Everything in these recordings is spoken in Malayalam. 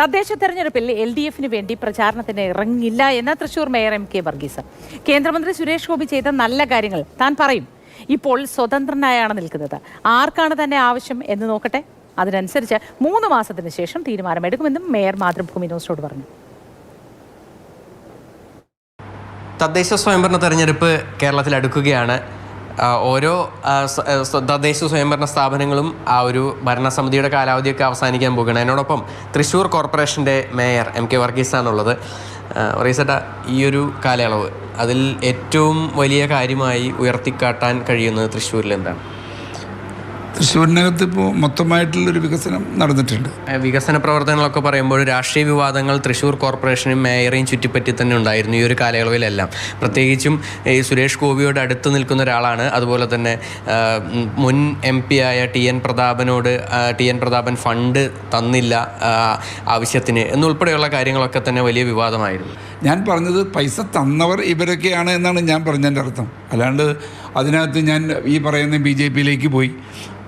തദ്ദേശ തെരഞ്ഞെടുപ്പിൽ എൽ ഡി എഫിന് വേണ്ടി പ്രചാരണത്തിന് ഇറങ്ങില്ല എന്ന് Thrissur mayor M K Varghese. കേന്ദ്രമന്ത്രി സുരേഷ് ഗോപി ചെയ്ത നല്ല കാര്യങ്ങൾ താൻ പറയും. ഇപ്പോൾ സ്വതന്ത്രനായാണ് നിൽക്കുന്നത്. ആർക്കാണ് തന്നെ ആവശ്യം എന്ന് നോക്കട്ടെ? അതിനനുസരിച്ച് മൂന്ന് മാസത്തിന് ശേഷം തീരുമാനമെടുക്കുമെന്നും മേയർ മാതൃഭൂമി ന്യൂസിനോട് പറഞ്ഞു. തദ്ദേശ സ്വയംഭരണ തെരഞ്ഞെടുപ്പ് കേരളത്തിൽ അടുക്കുകയാണ്. ഓരോ തദ്ദേശ സ്വയംഭരണ സ്ഥാപനങ്ങളും ആ ഒരു ഭരണസമിതിയുടെ കാലാവധിയൊക്കെ അവസാനിക്കാൻ പോകുകയാണ്. എന്നോടൊപ്പം തൃശ്ശൂർ കോർപ്പറേഷന്റെ മേയർ എം കെ വർഗീസാണുള്ളത് റീസട്ട ഈ ഒരു കാലയളവ് അതിൽ ഏറ്റവും വലിയ കാര്യമായി ഉയർത്തിക്കാട്ടാൻ കഴിയുന്നത് തൃശ്ശൂരിൽ എന്താണ് തൃശ്ശൂരിനകത്ത് ഇപ്പോൾ മൊത്തമായിട്ടുള്ളൊരു വികസനം നടന്നിട്ടുണ്ട്. വികസന പ്രവർത്തനങ്ങളൊക്കെ പറയുമ്പോൾ രാഷ്ട്രീയ വിവാദങ്ങൾ തൃശ്ശൂർ കോർപ്പറേഷനും മേയറേയും ചുറ്റിപ്പറ്റി തന്നെ ഉണ്ടായിരുന്നു ഈ ഒരു കാലയളവിലെല്ലാം. പ്രത്യേകിച്ചും ഈ സുരേഷ് ഗോപിയോട് അടുത്ത് നിൽക്കുന്ന ഒരാളാണ്. അതുപോലെ തന്നെ മുൻ എം പി ആയ ടി എൻ പ്രതാപനോട് ടി എൻ പ്രതാപൻ ഫണ്ട് തന്നില്ല ആവശ്യത്തിന് എന്നുൾപ്പെടെയുള്ള കാര്യങ്ങളൊക്കെ തന്നെ വലിയ വിവാദമായിരുന്നു. ഞാൻ പറഞ്ഞത് പൈസ തന്നവർ ഇവരൊക്കെയാണ് എന്നാണ് ഞാൻ പറഞ്ഞതിന്റെ അർത്ഥം. അല്ലാണ്ട് അതിനകത്ത് ഞാൻ ഈ പറയുന്ന ബി ജെ പിയിലേക്ക് പോയി.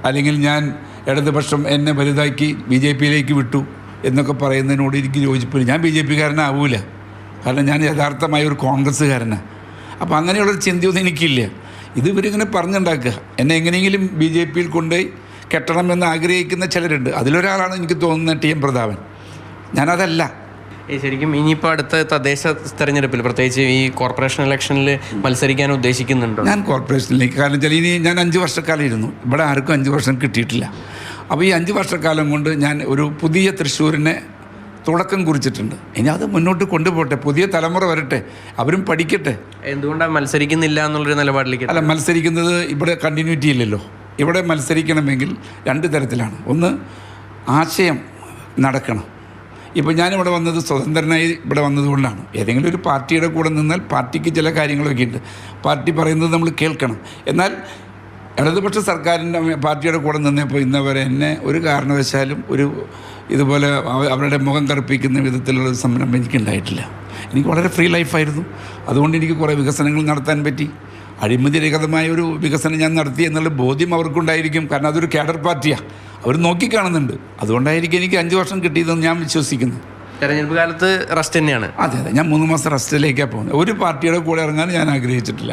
അല്ലെങ്കിൽ ഞാൻ ഇടതുപക്ഷം എന്നെ വലുതാക്കി ബി ജെ പിയിലേക്ക് വിട്ടു എന്നൊക്കെ പറയുന്നതിനോട് എനിക്ക് യോജിപ്പില്ല. ഞാൻ ബി ജെ പിക്കാരനാവൂല. കാരണം ഞാൻ യഥാർത്ഥമായ ഒരു കോൺഗ്രസ്സുകാരനാണ് അപ്പോൾ അങ്ങനെയുള്ളൊരു ചിന്തയൊന്നും എനിക്കില്ല. ഇത് ഇവരിങ്ങനെ പറഞ്ഞുണ്ടാക്കുക. എന്നെ എങ്ങനെയെങ്കിലും ബി ജെ പിയിൽ കൊണ്ടുപോയി കെട്ടണമെന്ന് ആഗ്രഹിക്കുന്ന ചിലരുണ്ട്. അതിലൊരാളാണ് എനിക്ക് തോന്നുന്നത് ടി എം പ്രതാപൻ. ഞാനതല്ല. ഈ ശരിക്കും ഇനിയിപ്പോൾ അടുത്ത തദ്ദേശ തെരഞ്ഞെടുപ്പിൽ പ്രത്യേകിച്ച് ഈ കോർപ്പറേഷൻ ഇലക്ഷനിൽ മത്സരിക്കാൻ ഉദ്ദേശിക്കുന്നുണ്ടോ? ഞാൻ കോർപ്പറേഷനിലേക്ക് കാരണം വെച്ചാൽ ഇനി ഞാൻ അഞ്ച് വർഷക്കാലം ഇരുന്നു. ഇവിടെ ആർക്കും അഞ്ച് വർഷം കിട്ടിയിട്ടില്ല. അപ്പോൾ ഈ അഞ്ച് വർഷക്കാലം കൊണ്ട് ഞാൻ ഒരു പുതിയ തൃശ്ശൂരിനെ തുടക്കം കുറിച്ചിട്ടുണ്ട്. ഇനി അത് മുന്നോട്ട് കൊണ്ടുപോട്ടെ. പുതിയ തലമുറ വരട്ടെ. അവരും പഠിക്കട്ടെ. എന്തുകൊണ്ടാണ് മത്സരിക്കുന്നില്ല എന്നുള്ളൊരു നിലപാടിലേക്ക് അല്ല മത്സരിക്കുന്നത് ഇവിടെ കണ്ടിന്യൂറ്റി ഇല്ലല്ലോ. ഇവിടെ മത്സരിക്കണമെങ്കിൽ രണ്ട് തരത്തിലാണ്. ഒന്ന് ആശയം നടക്കണം. ഇപ്പോൾ ഞാനിവിടെ വന്നത് സ്വതന്ത്രനായി ഇവിടെ വന്നതുകൊണ്ടാണ്. ഏതെങ്കിലും ഒരു പാർട്ടിയുടെ കൂടെ നിന്നാൽ പാർട്ടിക്ക് ചില കാര്യങ്ങളൊക്കെ ഉണ്ട് പാർട്ടി പറയുന്നത് നമ്മൾ കേൾക്കണം. എന്നാൽ ഇടതുപക്ഷ സർക്കാരിന്റെ പാർട്ടിയുടെ കൂടെ നിന്നപ്പോൾ ഇന്നവരെ എന്നെ ഒരു കാരണവശാലും ഒരു ഇതുപോലെ അവരുടെ മുഖം കറുപ്പിക്കുന്ന വിധത്തിലുള്ള സംരംഭം എനിക്കുണ്ടായിട്ടില്ല. എനിക്ക് വളരെ ഫ്രീ ലൈഫായിരുന്നു. അതുകൊണ്ട് എനിക്ക് കുറേ വികസനങ്ങൾ നടത്താൻ പറ്റി. അഴിമതിരഹിതമായ ഒരു വികസനം ഞാൻ നടത്തി എന്നുള്ള ബോധ്യം അവർക്കുണ്ടായിരിക്കും. കാരണം അതൊരു കേഡർ പാർട്ടിയാണ് അവർ നോക്കിക്കാണുന്നുണ്ട്. അതുകൊണ്ടായിരിക്കും എനിക്ക് അഞ്ച് വർഷം കിട്ടിയതെന്ന് ഞാൻ വിശ്വസിക്കുന്നു. തെരഞ്ഞെടുപ്പ് കാലത്ത് റെസ്റ്റ് തന്നെയാണ്. അതെ അതെ. ഞാൻ മൂന്ന് മാസം റെസ്റ്റിലേക്കാണ് പോകുന്നത്. ഒരു പാർട്ടിയുടെ കൂടെ ഇറങ്ങാൻ ഞാൻ ആഗ്രഹിച്ചിട്ടില്ല.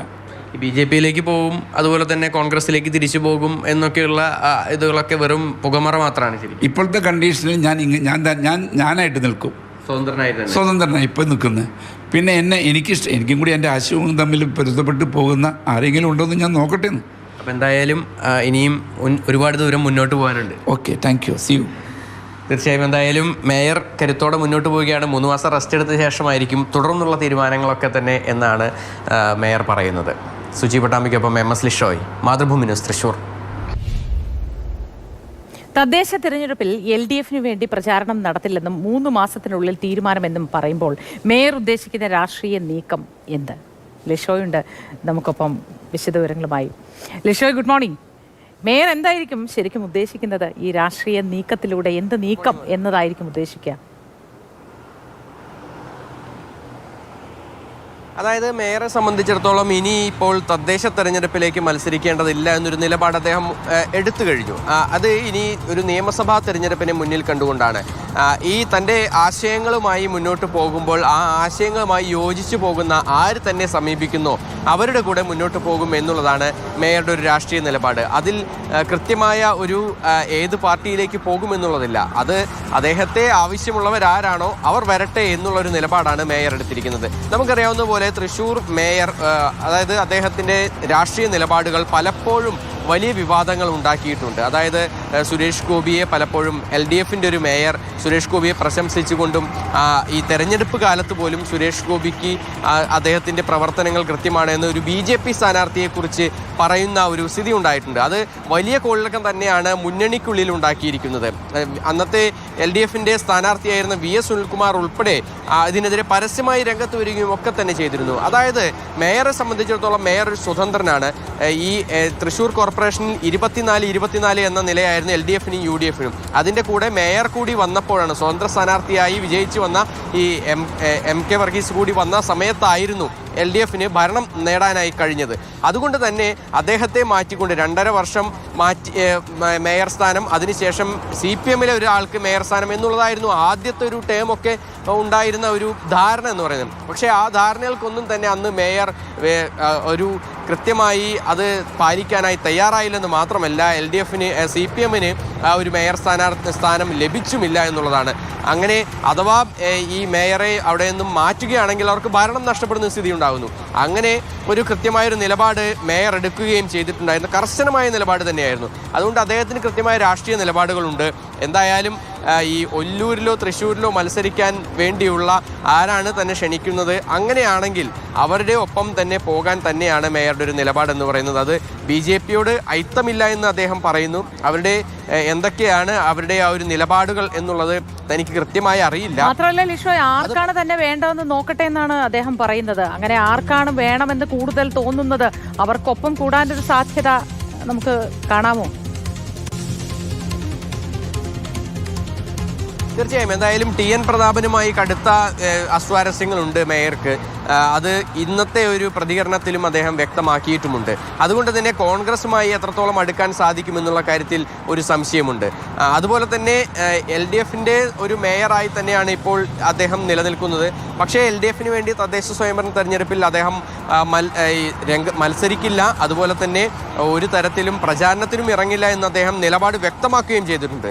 ബി ജെ പിയിലേക്ക് പോകും അതുപോലെ തന്നെ കോൺഗ്രസിലേക്ക് തിരിച്ചു പോകും എന്നൊക്കെയുള്ള ഇതുകളൊക്കെ വെറും പുകമറ മാത്രമാണ് ശരി ഇപ്പോഴത്തെ കണ്ടീഷനിൽ ഞാൻ ഇങ്ങ ഞാൻ ഞാൻ ഞാനായിട്ട് നിൽക്കും. സ്വതന്ത്രനായിട്ട് സ്വതന്ത്രനായി ഇപ്പം നിൽക്കുന്നത് പിന്നെ എന്നെ എനിക്കിഷ്ടം എനിക്കും കൂടി എന്റെ ആശയവും തമ്മിൽ പൊരുത്തപ്പെട്ട് പോകുന്ന ആരെങ്കിലും ഉണ്ടോ എന്ന് ഞാൻ നോക്കട്ടെ എന്ന് അപ്പം എന്തായാലും ഇനിയും ഉൻ- ഒരുപാട് ദൂരം മുന്നോട്ട് പോകാനുണ്ട്. Okay thank you see you തീർച്ചയായും എന്തായാലും മേയർ കരുത്തോടെ മുന്നോട്ട് പോവുകയാണ്. മൂന്ന് മാസം റെസ്റ്റ് എടുത്ത ശേഷമായിരിക്കും തുടർന്നുള്ള തീരുമാനങ്ങളൊക്കെ തന്നെ എന്നാണ് മേയർ പറയുന്നത്. Suji പട്ടാമ്പിക്കൊപ്പം M S Lishoy Mathrubhumi news Thrissur. തദ്ദേശ തെരഞ്ഞെടുപ്പിൽ എൽ ഡി എഫിന് വേണ്ടി പ്രചാരണം നടത്തില്ലെന്നും മൂന്ന് മാസത്തിനുള്ളിൽ തീരുമാനമെന്നും പറയുമ്പോൾ മേയർ ഉദ്ദേശിക്കുന്ന രാഷ്ട്രീയ നീക്കം എന്ത്? ലിഷോയുണ്ട് നമുക്കൊപ്പം വിശദവിവരങ്ങളുമായി. ലിഷോ ഗുഡ് മോർണിംഗ് മേയർ എന്തായിരിക്കും ശരിക്കും ഉദ്ദേശിക്കുന്നത്? ഈ രാഷ്ട്രീയ നീക്കത്തിലൂടെ എന്ത് നീക്കം എന്നതായിരിക്കും ഉദ്ദേശിക്കുക? അതായത് മേയറെ സംബന്ധിച്ചിടത്തോളം ഇനി ഇപ്പോൾ തദ്ദേശ തെരഞ്ഞെടുപ്പിലേക്ക് മത്സരിക്കേണ്ടതില്ല എന്നൊരു നിലപാട് അദ്ദേഹം എടുത്തു കഴിഞ്ഞു. അത് ഇനി ഒരു നിയമസഭാ തെരഞ്ഞെടുപ്പിനെ മുന്നിൽ കണ്ടുകൊണ്ടാണ്. ഈ തന്റെ ആശയങ്ങളുമായി മുന്നോട്ട് പോകുമ്പോൾ ആ ആശയങ്ങളുമായി യോജിച്ചു പോകുന്ന ആര് തന്നെ സമീപിക്കുന്നോ അവരുടെ കൂടെ മുന്നോട്ട് പോകും എന്നുള്ളതാണ് മേയറുടെ ഒരു രാഷ്ട്രീയ നിലപാട്. അതിൽ കൃത്യമായ ഒരു ഏത് പാർട്ടിയിലേക്ക് പോകുമെന്നുള്ളതില്ല. അത് അദ്ദേഹത്തെ ആവശ്യമുള്ളവരാരാണോ അവർ വരട്ടെ എന്നുള്ളൊരു നിലപാടാണ് മേയർ എടുത്തിരിക്കുന്നത്. നമുക്കറിയാവുന്ന പോലെ തൃശൂർ മേയർ അതായത് അദ്ദേഹത്തിന്റെ രാഷ്ട്രീയ നിലപാടുകൾ പലപ്പോഴും വലിയ വിവാദങ്ങൾ ഉണ്ടാക്കിയിട്ടുണ്ട്. അതായത് സുരേഷ് ഗോപിയെ പലപ്പോഴും എൽ ഡി എഫിന്റെ ഒരു മേയർ സുരേഷ് ഗോപിയെ പ്രശംസിച്ചുകൊണ്ടും ഈ തെരഞ്ഞെടുപ്പ് കാലത്ത് പോലും സുരേഷ് ഗോപിക്ക് അദ്ദേഹത്തിന്റെ പ്രവർത്തനങ്ങൾ കൃത്യമാണ് എന്ന് ഒരു ബി ജെ പി സ്ഥാനാർത്ഥിയെക്കുറിച്ച് പറയുന്ന ഒരു സ്ഥിതി ഉണ്ടായിട്ടുണ്ട്. അത് വലിയ കോളിളക്കം തന്നെയാണ് മുന്നണിക്കുള്ളിൽ ഉണ്ടാക്കിയിരിക്കുന്നത്. അന്നത്തെ എൽ ഡി എഫിന്റെ സ്ഥാനാർത്ഥിയായിരുന്ന വി എസ് സുനിൽകുമാർ ഉൾപ്പെടെ അതിനെതിരെ പരസ്യമായി രംഗത്ത് വരികയും ഒക്കെ തന്നെ ചെയ്തിരുന്നു. അതായത് മേയറെ സംബന്ധിച്ചിടത്തോളം മേയർ ഒരു സ്വതന്ത്രനാണ്. ഈ തൃശ്ശൂർ തൃശ്ശൂർ കോർപ്പറേഷനിൽ ഇരുപത്തിനാല് ഇരുപത്തിനാല് എന്ന നിലയായിരുന്നു എൽ ഡി എഫിനും യു ഡി എഫിനും. അതിന്റെ കൂടെ മേയർ കൂടി വന്നപ്പോഴാണ് സ്വതന്ത്ര സ്ഥാനാർത്ഥിയായി വിജയിച്ചു വന്ന ഈ എം എം കെ വർഗീസ് കൂടി വന്ന സമയത്തായിരുന്നു എൽ ഡി എഫിന് ഭരണം നേടാനായി കഴിഞ്ഞത്. അതുകൊണ്ട് തന്നെ അദ്ദേഹത്തെ മാറ്റിക്കൊണ്ട് രണ്ടര വർഷം മാറ്റി മേയർ സ്ഥാനം അതിനുശേഷം സി പി എമ്മിലെ ഒരാൾക്ക് മേയർ സ്ഥാനം എന്നുള്ളതായിരുന്നു ആദ്യത്തെ ഒരു ടേമൊക്കെ ഉണ്ടായിരുന്ന ഒരു ധാരണ എന്ന് പറയുന്നത്. പക്ഷേ ആ ധാരണകൾക്കൊന്നും തന്നെ അന്ന് മേയർ ഒരു കൃത്യമായി അത് പാലിക്കാനായി തയ്യാറായില്ലെന്ന് മാത്രമല്ല എൽ ഡി എഫിന് സി പി എമ്മിന് ഒരു മേയർ സ്ഥാനാർത്ഥി സ്ഥാനം ലഭിച്ചുമില്ല എന്നുള്ളതാണ്. അങ്ങനെ അഥവാ ഈ മേയറെ അവിടെ നിന്നും മാറ്റുകയാണെങ്കിൽ അവർക്ക് ഭരണം നഷ്ടപ്പെടുന്ന സ്ഥിതി ഉണ്ടാകുന്നു. അങ്ങനെ ഒരു കൃത്യമായൊരു നിലപാട് മേയർ എടുക്കുകയും ചെയ്തിട്ടുണ്ടായിരുന്നു. കർശനമായ നിലപാട് തന്നെയായിരുന്നു. അതുകൊണ്ട് അദ്ദേഹത്തിന് കൃത്യമായ രാഷ്ട്രീയ നിലപാടുകളുണ്ട്. എന്തായാലും ഈ ഒല്ലൂരിലോ തൃശ്ശൂരിലോ മത്സരിക്കാൻ വേണ്ടിയുള്ള ആരാണ് തന്നെ ക്ഷണിക്കുന്നത്? അങ്ങനെയാണെങ്കിൽ അവരുടെ ഒപ്പം തന്നെ പോകാൻ തന്നെയാണ് മേയറുടെ ഒരു നിലപാടെന്ന് പറയുന്നത്. അത് ബി ജെ പിയോട് ഐത്തമില്ല എന്ന് അദ്ദേഹം പറയുന്നു. അവരുടെ എന്തൊക്കെയാണ് അവരുടെ ആ ഒരു നിലപാടുകൾ എന്നുള്ളത് തനിക്ക് കൃത്യമായി അറിയില്ല. മാത്രമല്ല ലിഷോ ആർക്കാണ് തന്നെ വേണ്ടതെന്ന് നോക്കട്ടെ എന്നാണ് അദ്ദേഹം പറയുന്നത്. അങ്ങനെ ആർക്കാണ് വേണമെന്ന് കൂടുതൽ തോന്നുന്നത്? അവർക്കൊപ്പം കൂടാനൊരു സാധ്യത നമുക്ക് കാണാമോ? തീർച്ചയായും. എന്തായാലും ടി എൻ പ്രതാപനുമായി കടുത്ത അസ്വാരസ്യങ്ങളുണ്ട് മേയർക്ക്. അത് ഇന്നത്തെ ഒരു പ്രതികരണത്തിലും അദ്ദേഹം വ്യക്തമാക്കിയിട്ടുമുണ്ട്. അതുകൊണ്ട് തന്നെ കോൺഗ്രസുമായി എത്രത്തോളം അടുക്കാൻ സാധിക്കുമെന്നുള്ള കാര്യത്തിൽ ഒരു സംശയമുണ്ട്. അതുപോലെ തന്നെ എൽ ഡി എഫിന്റെ ഒരു മേയറായി തന്നെയാണ് ഇപ്പോൾ അദ്ദേഹം നിലനിൽക്കുന്നത്. പക്ഷേ എൽ ഡി എഫിന് വേണ്ടി തദ്ദേശ സ്വയംഭരണ തെരഞ്ഞെടുപ്പിൽ അദ്ദേഹം രംഗ മത്സരിക്കില്ല. അതുപോലെ തന്നെ ഒരു തരത്തിലും പ്രചാരണത്തിനും ഇറങ്ങില്ല എന്ന് അദ്ദേഹം നിലപാട് വ്യക്തമാക്കുകയും ചെയ്തിട്ടുണ്ട്.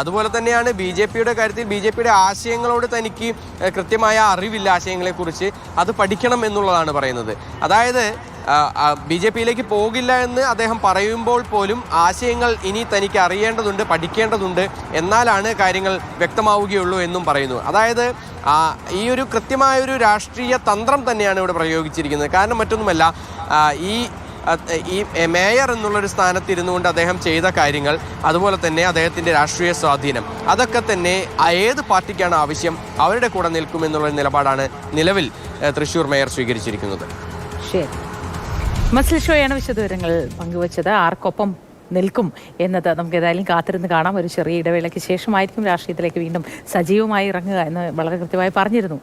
അതുപോലെ തന്നെയാണ് ബി ജെ പിയുടെ കാര്യത്തിൽ ബി ജെ പിയുടെ ആശയങ്ങളോട് തനിക്ക് കൃത്യമായ അറിവില്ല ആശയങ്ങളെക്കുറിച്ച്. അത് പഠിക്കണം എന്നുള്ളതാണ് പറയുന്നത്. അതായത് ബി ജെ പിയിലേക്ക് പോകില്ല എന്ന് അദ്ദേഹം പറയുമ്പോൾ പോലും ആശയങ്ങൾ ഇനി തനിക്ക് അറിയേണ്ടതുണ്ട് പഠിക്കേണ്ടതുണ്ട് എന്നാലാണ് കാര്യങ്ങൾ വ്യക്തമാവുകയുള്ളൂ എന്നും പറയുന്നു. അതായത് ഈ ഒരു കൃത്യമായൊരു രാഷ്ട്രീയ തന്ത്രം തന്നെയാണ് ഇവിടെ പ്രയോഗിച്ചിരിക്കുന്നത്. കാരണം മറ്റൊന്നുമല്ല ഈ അത് ഈ മേയർ എന്നുള്ളൊരു സ്ഥാനത്തിരുന്നു ഇരുന്നുകൊണ്ട് അദ്ദേഹം ചെയ്ത കാര്യങ്ങൾ അതുപോലെ തന്നെ അദ്ദേഹത്തിന്റെ രാഷ്ട്രീയ സ്വാധീനം. അതൊക്കെ തന്നെ ഏത് പാർട്ടിക്കാണ് ആവശ്യം അവരുടെ കൂടെ നിൽക്കും നിൽക്കുമെന്നുള്ള നിലപാടാണ് നിലവിൽ തൃശൂർ മേയർ സ്വീകരിച്ചിരിക്കുന്നത്. മസിൽ ഷോയാണ് വിശദവിവരങ്ങൾ പങ്കുവച്ചത്. ആർക്കൊപ്പം നിൽക്കും എന്നത് നമുക്ക് ഏതായാലും കാത്തിരുന്ന് കാണാം. ഒരു ചെറിയ ഇടവേളയ്ക്ക് ശേഷമായിരിക്കും രാഷ്ട്രീയത്തിലേക്ക് വീണ്ടും സജീവമായി ഇറങ്ങുക എന്ന് വളരെ കൃത്യമായി പറഞ്ഞിരുന്നു.